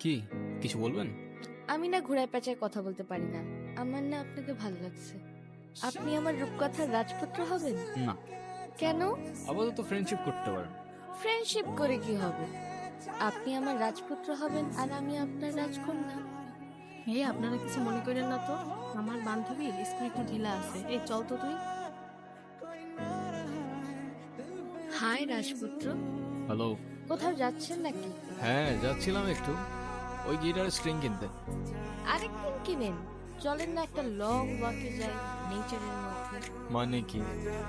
কি কিছু বলবেন? আমি না ঘোড়ায় পেঁচায় কথা বলতে পারি না। আমার না আপনাকে ভালো লাগছে। আপনি আমার রূপকথার রাজপুত্র হবেন? না। কেন? আপাতত ফ্রেন্ডশিপ করতে পারেন। ফ্রেন্ডশিপ করে কি হবে? আপনি আমার রাজপুত্র হবেন আর আমি আপনার রাজকন্যা। এই আপনারা কিছু মনে করেন না তো? আমার বান্ধবীর স্কুল একটু ঢিলা আছে। এই চল তো তুই। হাই রাজপুত্র। হ্যালো কোথাও যাচ্ছেন নাকি? হ্যাঁ যাচ্ছিলাম একটু। ওই গিটারের স্ট্রিং কিনতে। আরেকদিন কিনেন। চলেন না একটা লং ওয়াকে যাই নেচারের মধ্যে। মানে কি?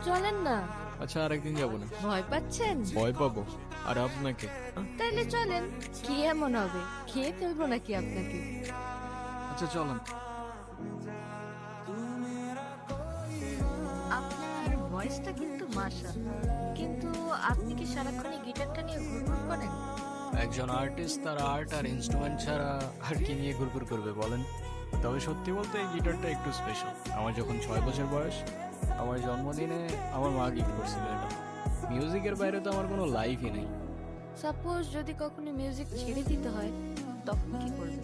চলেন না। আচ্ছা আরেকদিন যাব না। ভয় পাচ্ছেন? ভয় পাবো। আর আপনাকে? তাইলে চলেন। কি এমন হবে? খেয়ে ফেলব নাকি আপনাকে? আচ্ছা চলেন। আপনার ভয়েসটা কিন্তু মাশা কিন্তু আপনি কি সারাক্ষণ গিটারটা নিয়ে ঘুরঘুর করেন? একজন আর্টিস্ট তার আর্ট আর ইনস্ট্রুমেন্ট ছাড়া আর কি নিয়ে ঘুরঘুর করবে বলেন? তবে সত্যি বলতে এই গিটারটা একটু স্পেশাল আমার যখন ছয় বছর বয়স আমার জন্মদিনে আমার মা গিফট করছিল এটা। মিউজিকের বাইরে তো আমার কোনো লাইফই নেই। সাপোজ যদি কখনো মিউজিক ছেড়ে দিতে হয় তখন কি করবেন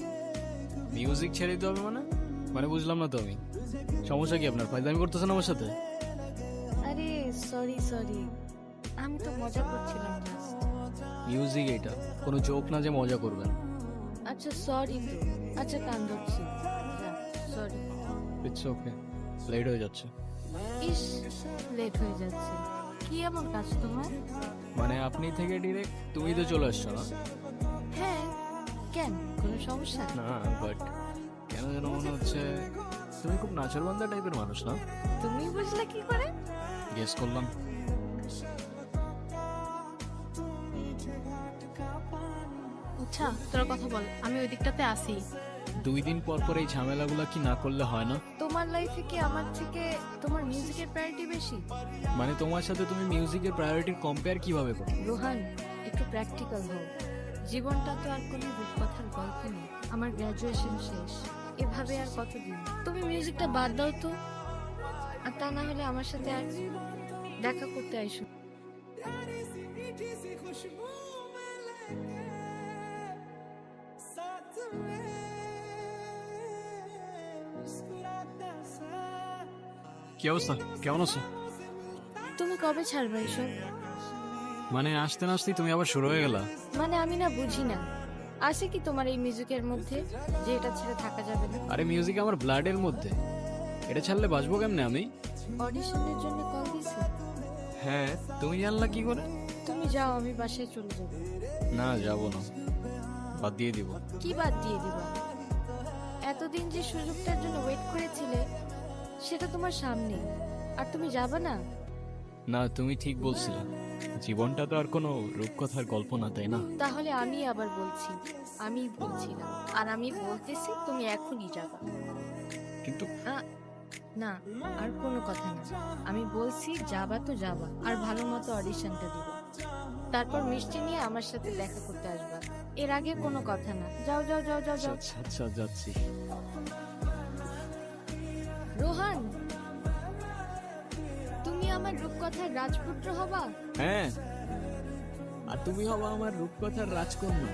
মিউজিক ছেড়ে দিতে হবে মানে? মানে বুঝলাম না তো আমি। সমস্যা কি আপনার? ফাইজলামি করতেছেন আমার সাথে? আরে সরি সরি আমি তো মজা করছিলাম মিউজিক এটা। কোনো জোক না যে মজা করবেন। আচ্ছা সরি তো। আচ্ছা কান ধরছি। সরি ইটস ওকে লেট হয়ে যাচ্ছে। ইস লেট হয়ে যাচ্ছে। কি এমন কাজ তোমার? মানে আপনি থেকে ডিরেক্ট তুমি তো চলে আসছো না? হ্যাঁ কেন? কোনো সমস্যা? না বাট কেন যেন মনে হচ্ছে তুমি খুব নাচরবান্ধা টাইপের মানুষ না? তুমি বুঝলে কি করে? গেস করলাম। আচ্ছা তোরা কথা বল আমি ওই দিকটাতে আসি দুই দিন পর পর এই ঝামেলাগুলো কি না করলে হয় না? তোমার লাইফে কি আমার থেকে তোমার মিউজিকের প্রায়োরিটি বেশি? মানে তোমার সাথে তুমি মিউজিকের প্রায়োরিটির কম্পেয়ার কীভাবে করো? রোহান একটু প্র্যাকটিক্যাল হও। জীবনটা তো আর কোনো রূপকথার গল্প নেই। আমার গ্র্যাজুয়েশন শেষ। এভাবে আর কতদিন? তুমি মিউজিকটা বাদ দাও তো। আর তা না হলে আমার সাথে আর দেখা করতে আইসো কি অবস্থা? কেমন আছো? তুমি কবে ছাড়বে এসব? মানে আসতে না আসতেই তুমি আবার শুরু হয়ে গেলা? মানে আমি না বুঝি না। আছে কি তোমার এই মিউজিকের মধ্যে যে এটা ছেড়ে থাকা যাবে না? আরে মিউজিক আমার ব্লাডের মধ্যে। এটা ছাড়লে বাঁচবো কেমনে আমি? অডিশনের জন্য কল দিছি হ্যাঁ তুমি জানলা কি করে? তুমি যাও আমি বাসায় চলে যাব। না যাব না। বাদ দিয়ে দিব। কি বাদ দিয়ে দিবা? এতদিন যে সুযোগটার জন্য ওয়েট করেছিলে সেটা তোমার সামনে। আর তুমি যাবে না? না তুমি ঠিক বলছিলে। জীবনটা তো আর কোনো রূপকথার গল্প না তাই না? তাহলে আমি আবার বলছি। আমি বলছিলাম। আর আমি বলতেছি তুমি এখনই যাবা। কিন্তু আ- না আর কোনো কথা না। আমি বলছি যাবা তো যাবা। আর ভালো মতো অডিশনটা দিবা। তারপর মিষ্টি নিয়ে আমার সাথে দেখা করতে আসবা। এর আগে কোনো কথা না। যাও যাও যাও যাও যাও। আচ্ছা আচ্ছা যাচ্ছি। রোহান তুমি আমার রূপকথার রাজপুত্র হবা? হ্যাঁ আর তুমি হবা আমার রূপকথার রাজকন্যা।